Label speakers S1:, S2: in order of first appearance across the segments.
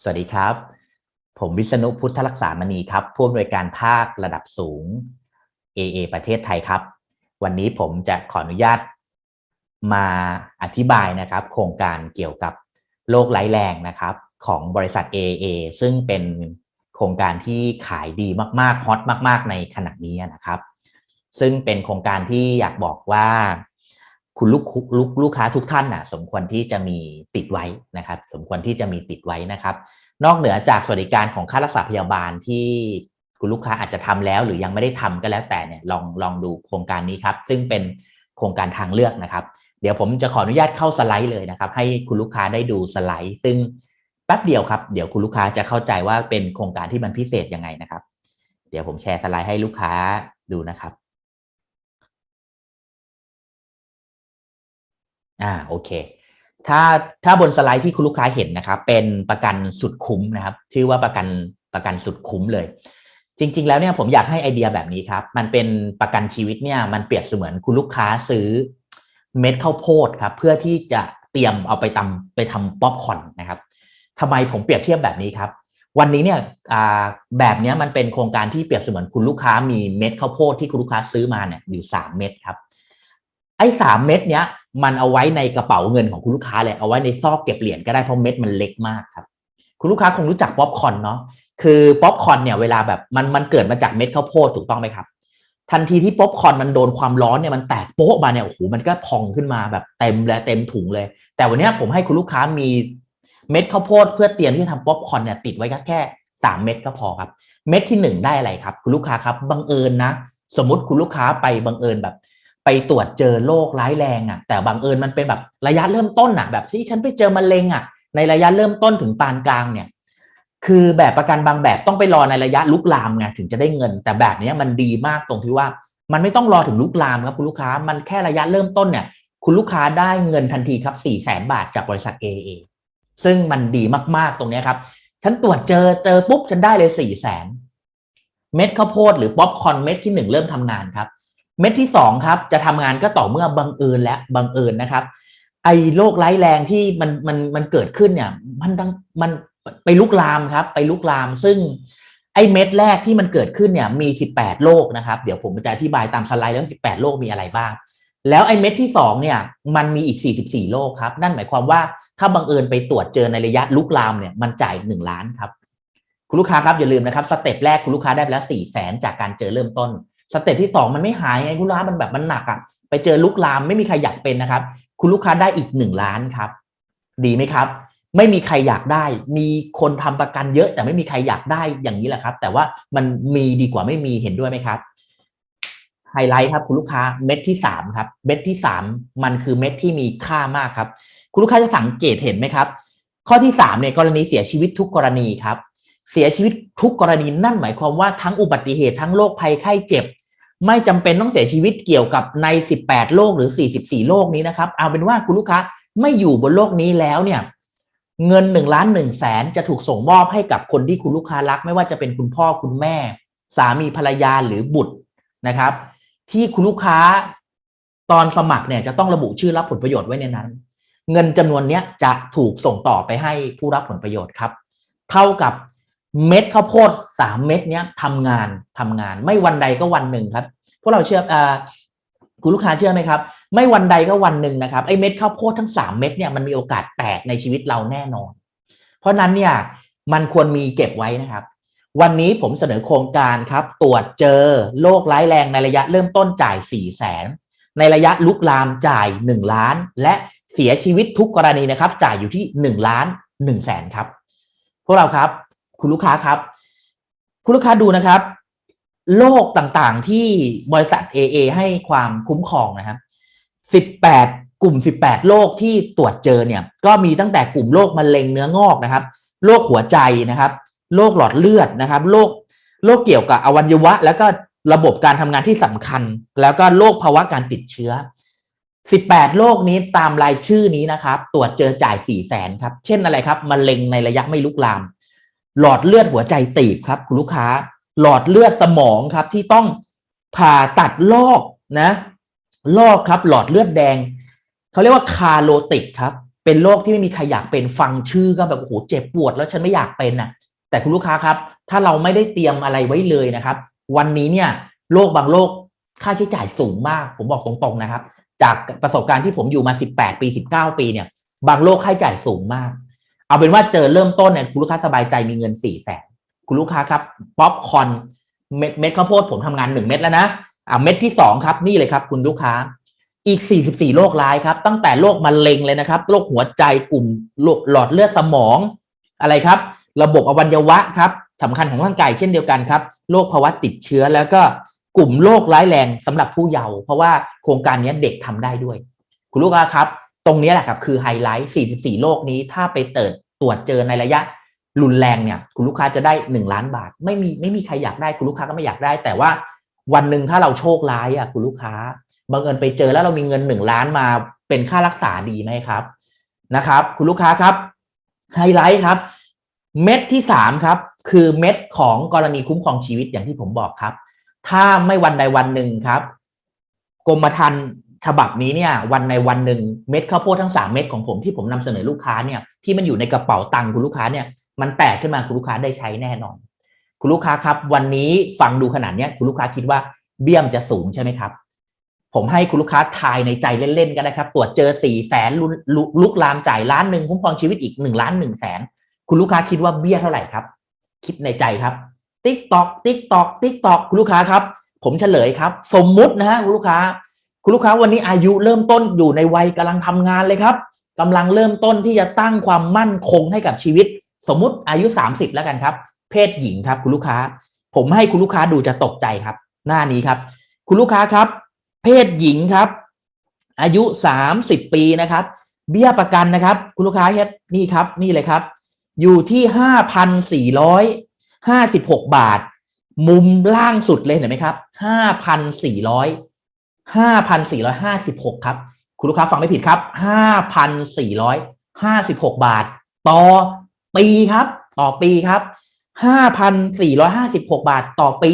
S1: สวัสดีครับ ผมวิษณุพุทธรักษามณีครับผู้อำนวยการภาคระดับสูง AA ประเทศไทยครับ วันนี้ผมจะขออนุญาตมาอธิบายนะครับ โครงการเกี่ยวกับโรคไร้แรงนะครับ ของบริษัท AA ซึ่งเป็นโครงการที่ขายดีมากๆฮอตมาก ๆ ในขณะนี้นะครับ ซึ่งเป็นโครงการที่อยากบอกว่า คุณลูกลูกลูกค้าทุกท่านน่ะสมควรที่จะมีติดไว้นะครับ สมควรที่จะมีติดไว้นะครับ นอกเหนือจากสวัสดิการของค่ารักษาพยาบาลที่คุณลูกค้าอาจจะทำแล้ว หรือยังไม่ได้ทำก็แล้วแต่เนี่ยลองลองดูโครงการนี้ครับ ซึ่งเป็นโครงการทางเลือกนะครับ เดี๋ยวผมจะขออนุญาตเข้าสไลด์เลยนะครับ ให้คุณลูกค้าได้ดูสไลด์ ซึ่งแป๊บเดียวครับ เดี๋ยวคุณลูกค้าจะเข้าใจว่าเป็นโครงการที่มันพิเศษยังไงนะครับ เดี๋ยวผมแชร์สไลด์ให้ลูกค้าดูนะครับ อ่าโอเค ถ้าถ้าบนสไลด์ที่คุณลูกค้าเห็นนะครับ เป็นประกันสุดคุ้มนะครับ ชื่อว่าประกันประกันสุดคุ้มเลย จริง ๆ แล้วเนี่ยผมอยากให้ไอเดียแบบนี้ครับ มันเป็นประกันชีวิตเนี่ยมันเปรียบเสมือนคุณลูกค้าซื้อเม็ดข้าวโพดครับเพื่อที่จะเตรียมเอาไปทำไปทำป๊อปคอร์นนะครับทำไมผมเปรียบเทียบแบบนี้ครับ วันนี้เนี่ยแบบนี้มันเป็นโครงการที่เปรียบเสมือนคุณลูกค้ามีเม็ดข้าวโพดที่คุณลูกค้าซื้อมาเนี่ยอยู่สามเม็ดครับไอ้สามเม็ดเนี้ย มันเอาไว้ในกระเป๋าเงินของคุณลูกค้าเลยเอาไว้ในซอกเก็บเหรียญก็ได้เพราะเม็ดมันเล็กมากครับ คุณลูกค้าคงรู้จักป๊อปคอนเนาะคือป๊อปคอนเนี่ยเวลาแบบมันมันเกิดมาจากเม็ดข้าวโพดถูกต้องไหมครับ ทันทีที่ป๊อปคอนมันโดนความร้อนเนี่ยมันแตกโป๊ะมาเนี่ยโอ้โหมันก็พองขึ้นมาแบบเต็มเลยเต็มถุงเลย แต่วันนี้ผมให้คุณลูกค้ามีเม็ดข้าวโพดเพื่อเตรียมที่จะทำป๊อปคอนเนี่ยติดไว้แค่สามเม็ดก็พอครับ เม็ดที่หนึ่งได้อะไรครับ คุณลูกค้าครับบังเอิญนะ สมมติคุณลูกค้าไปบังเอิญแบบ ไปตรวจเจอโรคร้ายแรงอะ แต่บังเอิญมันเป็นแบบระยะเริ่มต้นอะ แบบที่ฉันไปเจอมะเร็งอะ ในระยะเริ่มต้นถึงปานกลางเนี่ย คือแบบประกันบางแบบต้องไปรอในระยะลุกลามไงถึงจะได้เงิน แต่แบบนี้มันดีมากตรงที่ว่า มันไม่ต้องรอถึงลุกลามครับคุณลูกค้า มันแค่ระยะเริ่มต้นเนี่ย คุณลูกค้าได้เงินทันทีครับ4ี่แสนบาทจากบริษัท AA ซึ่งมันดีมากๆตรงนี้ครับ ฉันตรวจเจอเจอปุ๊บฉันได้เลย4ี่แสนเม็ดข้าวโพดหรือป๊อปคอนเม็ดที่หนึ่งเริ่มทำงานครับ เม็ดที่สองครับ จะทำงานก็ต่อเมื่อบังเอิญและบังเอิญนะครับ ไอ้โรคร้ายแรงที่มันมันมันเกิดขึ้นเนี่ย มันดังมันไปลุกลามครับ ไปลุกลามซึ่งไอ้เม็ดแรกที่มันเกิดขึ้นเนี่ยมี 18 โรคนะครับ เดี๋ยวผมจะอธิบายตามสไลด์แล้ว18 โรคมีอะไรบ้าง แล้วไอ้เม็ดที่ 2 เนี่ย มันมีอีก 44 โรคครับ นั่นหมายความว่าถ้าบังเอิญไปตรวจเจอในระยะลุกลามเนี่ยมันจ่าย 1 ล้านครับ คุณลูกค้าครับอย่าลืมนะครับสเต็ปแรกคุณลูกค้าได้ไปแล้ว4แสนจากการเจอเริ่มต้น สเต็ปที่ 2 มันไม่หายไงคุณลูกค้ามันแบบมันหนักอะ่ะไปเจอลุกลามไม่มีใครอยากเป็นนะครับ คุณลูกค้าได้อีก 1 ล้านครับ ดีไหมครับ ไม่มีใครอยากได้ มีคนทำประกันเยอะ แต่ไม่มีใครอยากได้อย่างนี้แหละครับ แต่ว่ามันมีดีกว่าไม่มีเห็นด้วยไหมครับไฮไลท์ครับคุณลูกค้าเม็ดที่สามครับ เม็ดที่สามมันคือเม็ดที่มีค่ามากครับ คุณลูกค้าจะสังเกตเห็นไหมครับ ข้อที่สามเนี่ยกรณีเสียชีวิตทุกกรณีครับ เสียชีวิตทุกกรณีนั่นหมายความว่าทั้งอุบัติเหตุทั้งโรคภัยไข้เจ็บ ไม่จำเป็นต้องเสียชีวิตเกี่ยวกับใน 18โรคหรือ 44โรคนี้นะครับ เอาเป็นว่าคุณลูกค้าไม่อยู่บนโลกนี้แล้วเนี่ย เงิน1ล้าน1แสนจะถูกส่งมอบให้กับคนที่คุณลูกค้ารัก ไม่ว่าจะเป็นคุณพ่อคุณแม่ สามีภรรยาหรือบุตรนะครับ ที่คุณลูกค้าตอนสมัครเนี่ยจะต้องระบุชื่อรับผลประโยชน์ไว้ในนั้น เงินจำนวนนี้จะถูกส่งต่อไปให้ผู้รับผลประโยชน์ครับ เท่ากับ เม็ดข้าวโพดสามเม็ดเนี้ยทำงานทำงาน ไม่วันใดก็วันหนึ่งครับพวกเราเชื่ออ่าคุณลูกค้าเชื่อไหมครับ ไม่วันใดก็วันหนึ่งนะครับไอ้เม็ดข้าวโพดทั้งสามเม็ดเนี่ยมันมีโอกาสแตกในชีวิตเราแน่นอน เพราะนั้นเนี่ยมันควรมีเก็บไว้นะครับ วันนี้ผมเสนอโครงการครับ ตรวจเจอโรคร้ายแรงในระยะเริ่มต้นจ่าย4ี่แสนในระยะลุกลามจ่าย 1 ล้าน และเสียชีวิตทุกกรณีนะครับ จ่ายอยู่ที่ 1 ล้าน1แสนครับ พวกเราครับ คุณลูกค้าครับ คุณลูกค้าดูนะครับโรคต่างๆที่บริษัท AA ให้ความคุ้มครองนะครับ 18 กลุ่ม 18 โรคที่ตรวจเจอเนี่ย ก็มีตั้งแต่กลุ่มโรคมะเร็งเนื้องอกนะครับโรคหัวใจนะครับโรคหลอดเลือดนะครับโรคโรคเกี่ยวกับอวัยวะ แล้วก็ระบบการทำงานที่สำคัญ แล้วก็โรคภาวะการติดเชื้อ 18 โรคนี้ตามรายชื่อนี้นะครับ ตรวจเจอจ่าย 4 แสนครับ เช่นอะไรครับมะเร็งในระยะไม่ลุกลาม หลอดเลือดหัวใจตีบครับ คุณลูกค้า หลอดเลือดสมองครับ ที่ต้องผ่าตัดลอกนะ ลอกครับ หลอดเลือดแดงเขาเรียกว่าคาโรติกครับ เป็นโรคที่ไม่มีใครอยากเป็นฟังชื่อก็แบบโอ้โหเจ็บปวดแล้วฉันไม่อยากเป็นน่ะ แต่คุณลูกค้าครับ ถ้าเราไม่ได้เตรียมอะไรไว้เลยนะครับ วันนี้เนี่ยโรคบางโรคค่าใช้จ่ายสูงมาก ผมบอกตรงๆนะครับ จากประสบการณ์ที่ผมอยู่มา 18 ปี 19 ปีเนี่ย บางโรคค่าใช้จ่ายสูงมาก เอาเป็นว่าเจอเริ่มต้นเนี่ยคุณลูกค้าสบายใจมีเงิน4ี่แสนคุณลูกค้าครับป๊อปคอนเม็ดเม็ดข้าวโพดผมทำงาน1เม็ดแล้วนะอ่าเม็ดที่2ครับนี่เลยครับคุณลูกค้าอีก 44 โรคร้ายครับ ตั้งแต่โรคมะเร็งเลยนะครับ โรคหัวใจกลุ่มหลอดเลือดสมอง อะไรครับ ระบบอวัยวะครับสำคัญของร่างกายเช่นเดียวกันครับ โรคภาวะติดเชื้อแล้วก็กลุ่มโรคร้ายแรงสำหรับผู้เยาว์ เพราะว่าโครงการนี้เด็กทำได้ด้วย คุณลูกค้าครับ ตรงนี้แหละครับคือไฮไลท์ 44 โรคนี้ถ้าไปเติด ตรวจเจอในระยะรุนแรงเนี่ยคุณลูกค้าจะได้ 1 ล้านบาท ไม่มีไม่มีใครอยากได้คุณลูกค้าก็ไม่อยากได้ แต่ว่าวันหนึ่งถ้าเราโชคร้ายอะคุณลูกค้าบังเอิญไปเจอแล้วเรามีเงิน 1 ล้านมาเป็นค่ารักษาดีไหมครับนะครับ คุณลูกค้าครับไฮไลท์ครับ เม็ดที่สามครับคือเม็ดของกรณีคุ้มครองชีวิตอย่างที่ผมบอกครับ ถ้าไม่วันใดวันหนึ่งครับกรมธรรม์ ฉบับนี้เนี่ยวันในวันหนึ่งเม็ดข้าวโพดทั้งสามเม็ดของผมที่ผมนำเสนอลูกค้าเนี่ยที่มันอยู่ในกระเป๋าตังค์คุณลูกค้าเนี่ยมันแตกขึ้นมาคุณลูกค้าได้ใช้แน่นอน คุณลูกค้าครับ วันนี้ฟังดูขนาดเนี้ยคุณลูกค้าคิดว่าเบี้ยมจะสูงใช่ไหมครับ ผมให้คุณลูกค้าทายในใจเล่นๆกันนะครับ ตรวจเจอสี่แสนลุกลามจ่ายล้านหนึ่งคุ้มครองชีวิตอีกหนึ่งล้านหนึ่งแสนคุณลูกค้าคิดว่าเบี้ยเท่าไหร่ครับ คิดในใจครับติ๊กตอกติ๊กตอกติ๊กตอกคุณลูกค้าครับ ผมเฉลยครับ สมมุตินะฮะคุณลูกค้า คุณลูกค้าวันนี้อายุเริ่มต้นอยู่ในวัยกำลังทำงานเลยครับกำลังเริ่มต้นที่จะตั้งความมั่นคงให้กับชีวิต สมมุติอายุ 30 แล้วกันครับ เพศหญิงครับ คุณลูกค้า ผมให้คุณลูกค้าดูจะตกใจครับ หน้านี้ครับ คุณลูกค้าครับ เพศหญิงครับ อายุ 30 ปีนะครับ เบี้ยประกันนะครับ คุณลูกค้าครับนี่ครับ นี่เลยครับ อยู่ที่ห้าพันสี่ร้อยห้าสิบหกบาท มุมล่างสุดเลยเห็นไหมครับห้าพันสี่ร้อย ห้าพันสี่ร้อยห้าสิบหกครับ คุณลูกค้าฟังไม่ผิดครับห้าพันสี่ร้อยห้าสิบหกบาท ต่อปีครับ ต่อปีครับห้าพันสี่ร้อยห้าสิบหกบาทต่อปี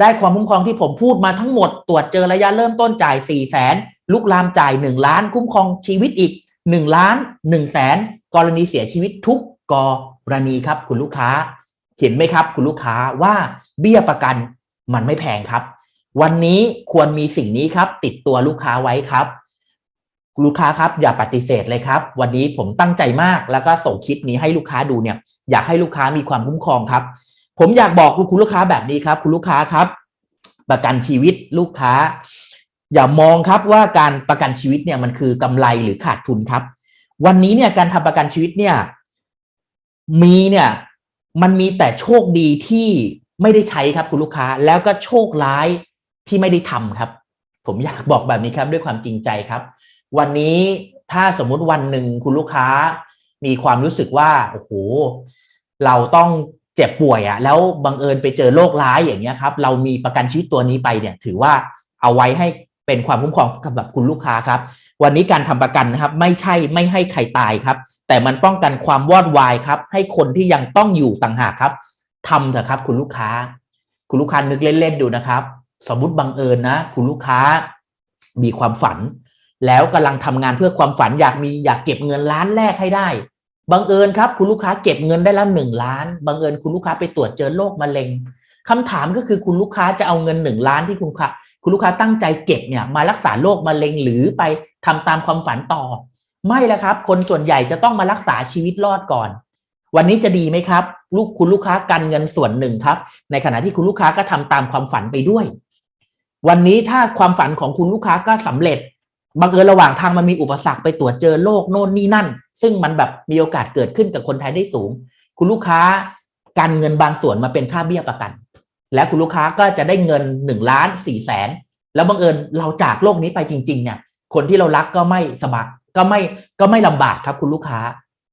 S1: ได้ความคุ้มครองที่ผมพูดมาทั้งหมด ตรวจเจอระยะเริ่มต้นจ่ายสี่แสนลุกลามจ่ายหนึ่งล้าน คุ้มครองชีวิตอีกหนึ่งล้านหนึ่งแสนกรณีเสียชีวิตทุกกรณีครับ คุณลูกค้า เห็นไหมครับ คุณลูกค้าว่าเบี้ยประกันมันไม่แพงครับ วันนี้ควรมีสิ่งนี้ครับ ติดตัวลูกค้าไว้ครับ ลูกค้าครับอย่าปฏิเสธเลยครับ วันนี้ผมตั้งใจมากแล้วก็ส่งคลิปนี้ให้ลูกค้าดูเนี่ย อยากให้ลูกค้ามีความคุ้มครองครับ ผมอยากบอกคุณลูกค้าแบบนี้ครับ คุณลูกค้าครับ ประกันชีวิตลูกค้า อย่ามองครับว่าการประกันชีวิตเนี่ยมันคือกำไรหรือขาดทุนครับ วันนี้เนี่ยการทำประกันชีวิตเนี่ย มีเนี่ยมันมีแต่โชคดีที่ไม่ได้ใช้ครับคุณลูกค้าแล้วก็โชคร้าย ที่ไม่ได้ทำครับ ผมอยากบอกแบบนี้ครับด้วยความจริงใจครับ วันนี้ถ้าสมมุติวันหนึ่งคุณลูกค้ามีความรู้สึกว่าโอ้โหเราต้องเจ็บป่วยอะแล้วบังเอิญไปเจอโรคร้ายอย่างเงี้ยครับ เรามีประกันชีวิตตัวนี้ไปเนี่ย ถือว่าเอาไว้ให้เป็นความคุ้มครองสำหรับคุณลูกค้าครับ วันนี้การทำประกันนะครับ ไม่ใช่ไม่ให้ใครตายครับ แต่มันป้องกันความวอดวายครับ ให้คนที่ยังต้องอยู่ต่างหากครับทำเถอะครับ คุณลูกค้า คุณลูกค้านึกเล่นๆดูนะครับ สมมติบังเอิญนะ คุณลูกค้ามีความฝัน แล้วกำลังทำงานเพื่อความฝันอยากมีอยากเก็บเงินล้านแรกให้ได้บังเอิญครับ คุณลูกค้าเก็บเงินได้แล้วหนึ่งล้านบังเอิญคุณลูกค้าไปตรวจเจอโรคมะเร็งคำถามก็คือคุณลูกค้าจะเอาเงินหนึ่งล้านที่คุณค้าคุณลูกค้าตั้งใจเก็บเนี่ยมารักษาโรคมะเร็งหรือไปทำตามความฝันต่อ ไม่แล้วครับ คนส่วนใหญ่จะต้องมารักษาชีวิตรอดก่อน วันนี้จะดีไหมครับ ลูกคุณลูกค้ากันเงินส่วนหนึ่งครับ ในขณะที่คุณลูกค้าก็ทำตามความฝันไปด้วย วันนี้ถ้าความฝันของคุณลูกค้าก็สำเร็จบังเอิญระหว่างทางมันมีอุปสรรคไปตรวจเจอโรคโน่นนี่นั่น ซึ่งมันแบบมีโอกาสเกิดขึ้นกับคนไทยได้สูง คุณลูกค้ากันเงินบางส่วนมาเป็นค่าเบี้ยประกัน และคุณลูกค้าก็จะได้เงินหนึ่งล้านสี่แสนแล้วบังเอิญเราจากโลกนี้ไปจริง ๆ เนี่ย คนที่เรารักก็ไม่สบายก็ไม่ก็ไม่ลำบากครับ คุณลูกค้า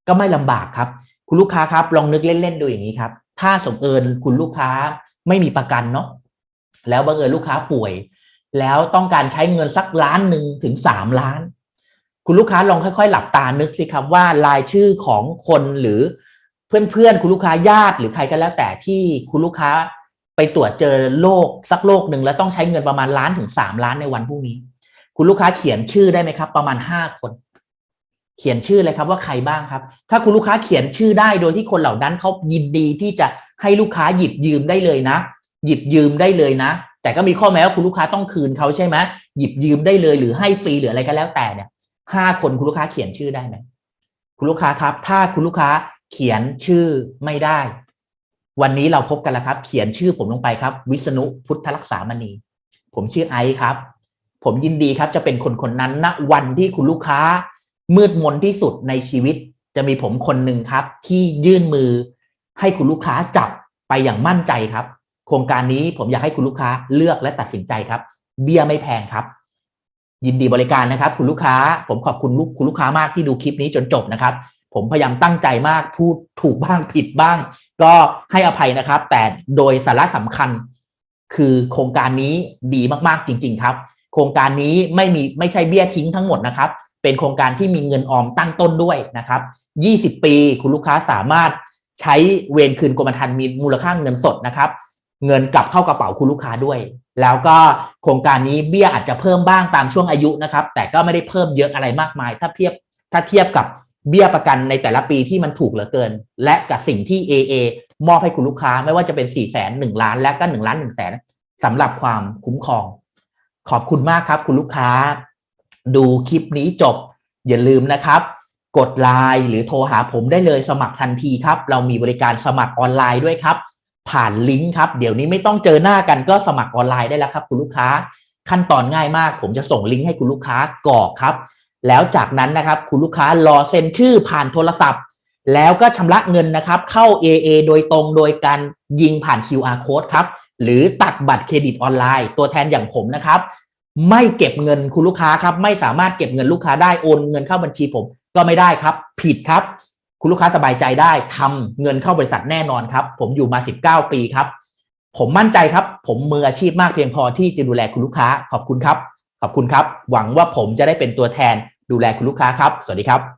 S1: ก็ไม่ลำบากครับ คุณลูกค้าครับลองนึกเล่นๆดูอย่างนี้ครับ ถ้าสมเอิญคุณลูกค้าไม่มีประกันเนาะ แล้วบังเอิญลูกค้าป่วย แล้วต้องการใช้เงินสักล้านหนึ่งถึงสามล้าน คุณลูกค้าลองค่อย ๆ หลับตานึกสิครับว่ารายชื่อของคนหรือเพื่อนๆ คุณลูกค้าญาติหรือใครก็แล้วแต่ที่คุณลูกค้าไปตรวจเจอโรคสักโรคหนึ่งแล้วต้องใช้เงินประมาณล้านถึงสามล้านในวันพรุ่งนี้ คุณลูกค้าเขียนชื่อได้ไหมครับ ประมาณห้าคน เขียนชื่อเลยครับว่าใครบ้างครับ ถ้าคุณลูกค้าเขียนชื่อได้โดยที่คนเหล่านั้นเขายินดีที่จะให้ลูกค้าหยิบยืมได้เลยนะ หยิบยืมได้เลยนะ แต่ก็มีข้อแม้ว่าคุณลูกค้าต้องคืนเขาใช่ไหมหยิบยืมได้เลยหรือให้ฟรีหรืออะไรก็แล้วแต่เนี่ยห้าคนคุณลูกค้าเขียนชื่อได้ไหมคุณลูกค้าครับ ถ้าคุณลูกค้าเขียนชื่อไม่ได้ วันนี้เราพบกันแล้วครับ เขียนชื่อผมลงไปครับ วิษณุพุทธรักษามณี ผมชื่อไอซ์ครับ ผมยินดีครับจะเป็นคนคนนั้นณวันที่คุณลูกค้า มืดมนที่สุดในชีวิต จะมีผมคนหนึ่งครับ ที่ยื่นมือให้คุณลูกค้าจับไปอย่างมั่นใจครับ โครงการนี้ผมอยากให้คุณลูกค้าเลือกและตัดสินใจครับ เบี้ยไม่แพงครับ ยินดีบริการนะครับ คุณลูกค้า ผมขอบคุณลูกคุณลูกค้ามากที่ดูคลิปนี้จนจบนะครับ ผมพยายามตั้งใจมากพูดถูกบ้างผิดบ้าง ก็ให้อภัยนะครับ แต่โดยสาระสำคัญ คือโครงการนี้ดีมากๆจริง ๆ ครับ โครงการนี้ไม่มีไม่ใช่เบี้ยทิ้งทั้งหมดนะครับ เป็นโครงการที่มีเงินออมตั้งต้นด้วยนะครับ 20 ปีคุณลูกค้าสามารถใช้เวรคืนกรมธรรม์มีมูลค่าเงินสดนะครับ เงินกลับเข้ากระเป๋าคุณลูกค้าด้วย แล้วก็โครงการนี้เบี้ยอาจจะเพิ่มบ้างตามช่วงอายุนะครับ แต่ก็ไม่ได้เพิ่มเยอะอะไรมากมาย ถ้าเทียบถ้าเทียบกับเบี้ยประกันในแต่ละปีที่มันถูกเหลือเกิน และกับสิ่งที่ AA มอบให้คุณลูกค้าไม่ว่าจะเป็น4ี่แสนหนึ่งล้านและก็หนึ่งล้านหนึ่งแสนสำหรับความคุ้มครอง ขอบคุณมากครับคุณลูกค้า ดูคลิปนี้จบ อย่าลืมนะครับ กดไลน์หรือโทรหาผมได้เลยสมัครทันทีครับ เรามีบริการสมัครออนไลน์ด้วยครับ ผ่านลิงก์ครับเดี๋ยวนี้ไม่ต้องเจอหน้ากันก็สมัครออนไลน์ได้แล้วครับ คุณลูกค้าขั้นตอนง่ายมาก ผมจะส่งลิงก์ให้คุณลูกค้ากรอกครับ แล้วจากนั้นนะครับคุณลูกค้ารอเซ็นชื่อผ่านโทรศัพท์ แล้วก็ชำระเงินนะครับเข้า AA โดยตรงโดยการยิงผ่าน QR code ครับหรือตัดบัตรเครดิตออนไลน์ ตัวแทนอย่างผมนะครับไม่เก็บเงินคุณลูกค้าครับไม่สามารถเก็บเงินลูกค้าได้โอนเงินเข้าบัญชีผมก็ไม่ได้ครับ ผิดครับ คุณลูกค้าสบายใจได้ทำเงินเข้าบริษัทแน่นอนครับ ผมอยู่มา 19 ปีครับ ผมมั่นใจครับ ผมมืออาชีพมากเพียงพอที่จะดูแลคุณลูกค้าขอบคุณครับ ขอบคุณครับ หวังว่าผมจะได้เป็นตัวแทนดูแลคุณลูกค้าครับ สวัสดีครับ